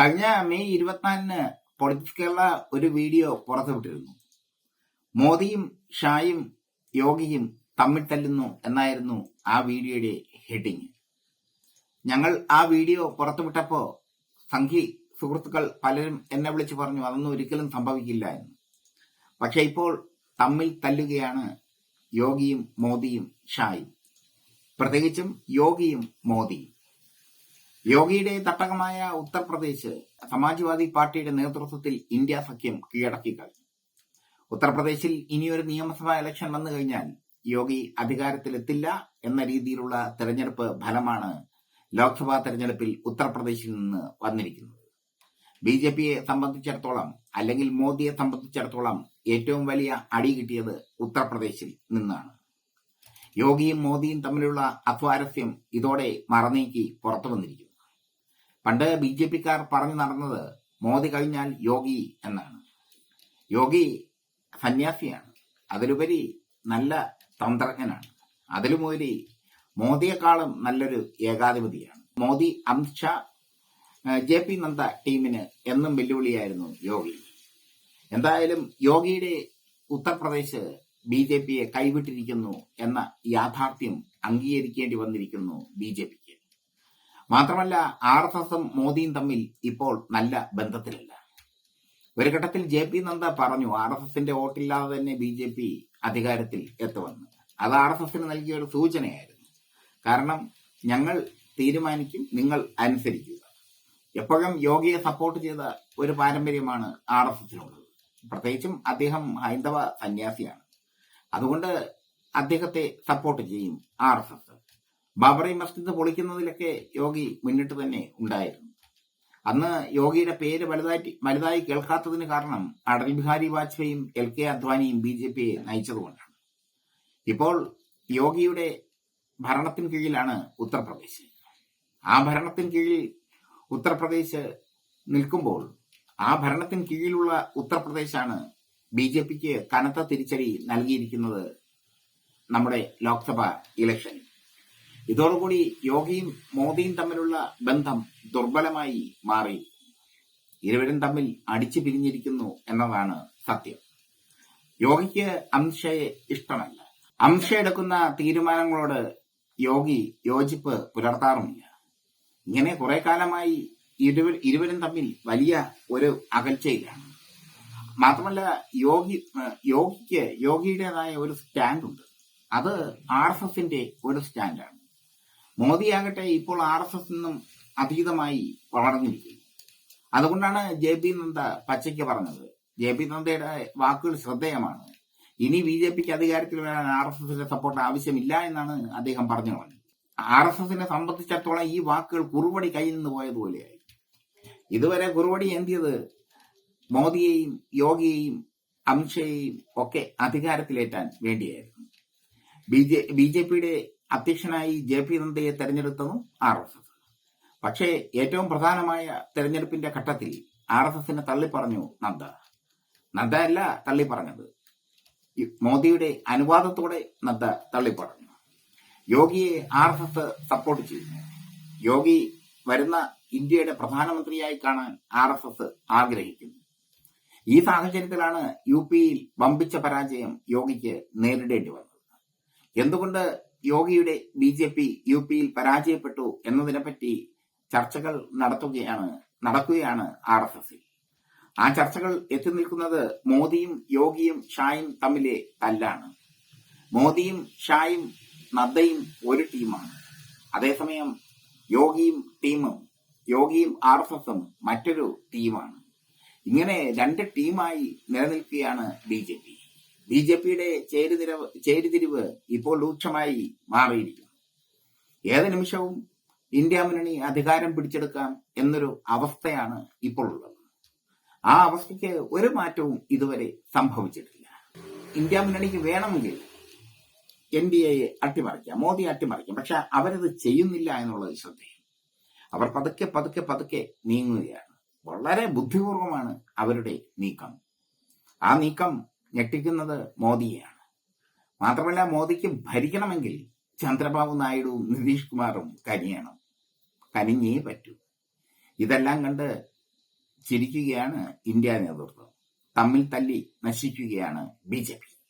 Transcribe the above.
കഴിഞ്ഞ മെയ് ഇരുപത്തിനാലിന് പൊളിറ്റിക്സ് കേരള ഒരു വീഡിയോ പുറത്തുവിട്ടിരുന്നു. മോദിയും ഷായും യോഗിയും തമ്മിൽ തല്ലുന്നു എന്നായിരുന്നു ആ വീഡിയോയുടെ ഹെഡിങ്. ഞങ്ങൾ ആ വീഡിയോ പുറത്തുവിട്ടപ്പോ സംഘി സുഹൃത്തുക്കൾ പലരും എന്നെ വിളിച്ചു പറഞ്ഞു അതൊന്നും ഒരിക്കലും സംഭവിക്കില്ല എന്ന്. പക്ഷെ ഇപ്പോൾ തമ്മിൽ തല്ലുകയാണ് യോഗിയും മോദിയും ഷായും. പ്രത്യേകിച്ചും യോഗിയും മോദിയും. യോഗിയുടെ തട്ടകമായ ഉത്തർപ്രദേശ് സമാജ്വാദി പാർട്ടിയുടെ നേതൃത്വത്തിൽ ഇന്ത്യ സഖ്യം കീഴടക്കി കഴിഞ്ഞു. ഉത്തർപ്രദേശിൽ ഇനിയൊരു നിയമസഭാ ഇലക്ഷൻ വന്നു കഴിഞ്ഞാൽ യോഗി അധികാരത്തിലെത്തില്ല എന്ന രീതിയിലുള്ള തെരഞ്ഞെടുപ്പ് ഫലമാണ് ലോക്സഭാ തെരഞ്ഞെടുപ്പിൽ ഉത്തർപ്രദേശിൽ നിന്ന് വന്നിരിക്കുന്നത്. ബി ജെ പിയെ സംബന്ധിച്ചിടത്തോളം അല്ലെങ്കിൽ മോദിയെ സംബന്ധിച്ചിടത്തോളം ഏറ്റവും വലിയ അടി കിട്ടിയത് ഉത്തർപ്രദേശിൽ നിന്നാണ്. യോഗിയും മോദിയും തമ്മിലുള്ള അസ്വാരസ്യം ഇതോടെ മറനീക്കി പുറത്തു വന്നിരിക്കുന്നു. പണ്ട് ബി ജെ പിക്കാർ പറഞ്ഞു നടന്നത് മോദി കഴിഞ്ഞാൽ യോഗി എന്നാണ്. യോഗി സന്യാസിയാണ്. അതിലുപരി നല്ല തന്ത്രജ്ഞനാണ്. അതിലുപരി മോദിയെക്കാളും നല്ലൊരു ഏകാധിപതിയാണ്. മോദി അമിത്ഷാ ജെ പി നന്ദ ടീമിന് എന്നും വെല്ലുവിളിയായിരുന്നു യോഗി. എന്തായാലും യോഗിയുടെ ഉത്തർപ്രദേശ് ബി ജെ പിയെ കൈവിട്ടിരിക്കുന്നു എന്ന യാഥാർത്ഥ്യം അംഗീകരിക്കേണ്ടി വന്നിരിക്കുന്നു ബി ജെ പിക്ക്. മാത്രമല്ല ആർ എസ് എസും മോദിയും തമ്മിൽ ഇപ്പോൾ നല്ല ബന്ധത്തിലല്ല. ഒരു ഘട്ടത്തിൽ ജെ പി നന്ദ പറഞ്ഞു ആർ എസ് എസിന്റെ വോട്ടില്ലാതെ തന്നെ ബി ജെ പി അധികാരത്തിൽ എത്തുമെന്ന്. അത് ആർ എസ് എസിന് നൽകിയ ഒരു സൂചനയായിരുന്നു. കാരണം ഞങ്ങൾ തീരുമാനിക്കും നിങ്ങൾ അനുസരിക്കുക. എപ്പോഴും യോഗിയെ സപ്പോർട്ട് ചെയ്ത ഒരു പാരമ്പര്യമാണ് ആർ എസ് എസിനുള്ളത്. പ്രത്യേകിച്ചും അദ്ദേഹം ഹൈന്ദവ സന്യാസിയാണ്. അതുകൊണ്ട് അദ്ദേഹത്തെ സപ്പോർട്ട് ചെയ്യും R S S. Babri Masjid പൊളിക്കുന്നതിലൊക്കെ Yogi മുന്നിട്ട് തന്നെ ഉണ്ടായിരുന്നു. അന്ന് യോഗിയുടെ പേര് വലുതായി വലുതായി കേൾക്കാത്തതിന് കാരണം അടൽ ബിഹാരി വാജ്പേയിയും എൽ കെ അദ്വാനിയും ബി ജെ പിയെ നയിച്ചതുകൊണ്ടാണ്. ഇപ്പോൾ യോഗിയുടെ ഭരണത്തിന് കീഴിലാണ് ഉത്തർപ്രദേശ്. ആ ഭരണത്തിന് കീഴിൽ ഉത്തർപ്രദേശ് നിൽക്കുമ്പോൾ ആ ഭരണത്തിന് കീഴിലുള്ള ഉത്തർപ്രദേശാണ് ബി ജെ പിക്ക് കനത്ത തിരിച്ചടി നൽകിയിരിക്കുന്നത് നമ്മുടെ ലോക്സഭ ഇലക്ഷനിൽ. ഇതോടുകൂടി യോഗിയും മോദിയും തമ്മിലുള്ള ബന്ധം ദുർബലമായി മാറി. ഇരുവരും തമ്മിൽ അടിച്ചു പിരിഞ്ഞിരിക്കുന്നു എന്നതാണ് സത്യം. യോഗിക്ക് അംശയെ ഇഷ്ടമല്ല. അംശ എടുക്കുന്ന തീരുമാനങ്ങളോട് യോഗി യോജിപ്പ് പുലർത്താറുമില്ല. ഇങ്ങനെ കുറെ കാലമായി ഇരുവർ ഇരുവരും തമ്മിൽ വലിയ ഒരു അകൽച്ചയിലാണ്. മാത്രമല്ല യോഗി യോഗിക്ക് യോഗിയുടേതായ ഒരു സ്റ്റാൻഡ് ഉണ്ട് അത് ആർ എസ് എസിന്റെ ഒരു സ്റ്റാൻഡാണ്. മോദിയാകട്ടെ ഇപ്പോൾ ആർ എസ് എസ് നിന്നും അതീതമായി വളർന്നിരിക്കുന്നു. അതുകൊണ്ടാണ് ജെ പി നന്ദ പച്ചയ്ക്ക് പറഞ്ഞത്. ജെ പി നന്ദയുടെ വാക്കുകൾ ശ്രദ്ധേയമാണ്. ഇനി ബി ജെ പിക്ക് അധികാരത്തിൽ വരാൻ ആർ എസ് എസിന്റെ സപ്പോർട്ട് ആവശ്യമില്ല എന്നാണ് അദ്ദേഹം പറഞ്ഞു പറഞ്ഞത് ആർ എസ് എസിനെ സംബന്ധിച്ചിടത്തോളം ഈ വാക്കുകൾ കുറുവടി കയ്യിൽ നിന്ന് പോയതുപോലെയായി ഇതുവരെ കുറുവടി എന്തിയത് മോദിയെയും യോഗിയെയും അമിത്ഷയെയും ഒക്കെ അധികാരത്തിലേറ്റാൻ വേണ്ടിയായിരുന്നു. ബി ജെ ബി ജെ പിയുടെ അധ്യക്ഷനായി ജെ പി നദ്ദയെ തെരഞ്ഞെടുത്തതും ആർ എസ് എസ്. പക്ഷേ ഏറ്റവും പ്രധാനമായ തെരഞ്ഞെടുപ്പിന്റെ ഘട്ടത്തിൽ ആർ എസ് എസിനെ തള്ളിപ്പറഞ്ഞു നദ്ദ. നദ്ദ അല്ല തള്ളിപ്പറഞ്ഞത്. മോദിയുടെ അനുവാദത്തോടെ നദ്ദ തള്ളിപ്പറഞ്ഞു. യോഗിയെ ആർ എസ് എസ് സപ്പോർട്ട് ചെയ്യുന്നു. യോഗി വരുന്ന ഇന്ത്യയുടെ പ്രധാനമന്ത്രിയായി കാണാൻ ആർ എസ് എസ് ആഗ്രഹിക്കുന്നു. ഈ സാഹചര്യത്തിലാണ് യു പിയിൽ വമ്പിച്ച പരാജയം യോഗിക്ക് നേരിടേണ്ടി വന്നത്. എന്തുകൊണ്ട് യോഗിയുടെ ബി ജെ പി യു പിയിൽ പരാജയപ്പെട്ടു എന്നതിനെപ്പറ്റി ചർച്ചകൾ നടത്തുകയാണ് നടക്കുകയാണ് ആർ എസ് എസിൽ. ആ ചർച്ചകൾ എത്തി നിൽക്കുന്നത് മോദിയും യോഗിയും ഷായും തമ്മിലെ തല്ലാണ്. മോദിയും ഷായും നദ്ദയും ഒരു ടീമാണ്. അതേസമയം യോഗിയും ടീമും യോഗിയും ആർ എസ് എസും മറ്റൊരു ടീമാണ്. ഇങ്ങനെ രണ്ട് ടീമായി നിലനിൽക്കുകയാണ് B J P. B J പിയുടെ ചേരുതിരവ് ചേരുതിരിവ് ഇപ്പോൾ രൂക്ഷമായി മാറിയിരിക്കുന്നു. ഏത് നിമിഷവും ഇന്ത്യ മുന്നണി അധികാരം പിടിച്ചെടുക്കാം എന്നൊരു അവസ്ഥയാണ് ഇപ്പോൾ ഉള്ളത്. ആ അവസ്ഥയ്ക്ക് ഒരു മാറ്റവും ഇതുവരെ സംഭവിച്ചിട്ടില്ല. ഇന്ത്യ മുന്നണിക്ക് വേണമെങ്കിൽ എൻ ഡി എയെ അട്ടിമറിക്കാം മോദി അട്ടിമറിക്കാം പക്ഷെ അവരത് ചെയ്യുന്നില്ല എന്നുള്ളത് ശ്രദ്ധേയം. അവർ പതുക്കെ പതുക്കെ പതുക്കെ നീങ്ങുകയാണ്. വളരെ ബുദ്ധിപൂർവമാണ് അവരുടെ നീക്കം. ആ നീക്കം ഞെട്ടിക്കുന്നത് മോദിയെയാണ്. മാത്രമല്ല മോദിക്ക് ഭരിക്കണമെങ്കിൽ ചന്ദ്രബാബു നായിഡുവും നിതീഷ് കുമാറും കനിയണം. കനിഞ്ഞേ പറ്റൂ. ഇതെല്ലാം കണ്ട് ചിരിക്കുകയാണ് ഇന്ത്യ നേതൃത്വം. തമ്മിൽ തല്ലി നശിക്കുകയാണ് ബി ജെ പി.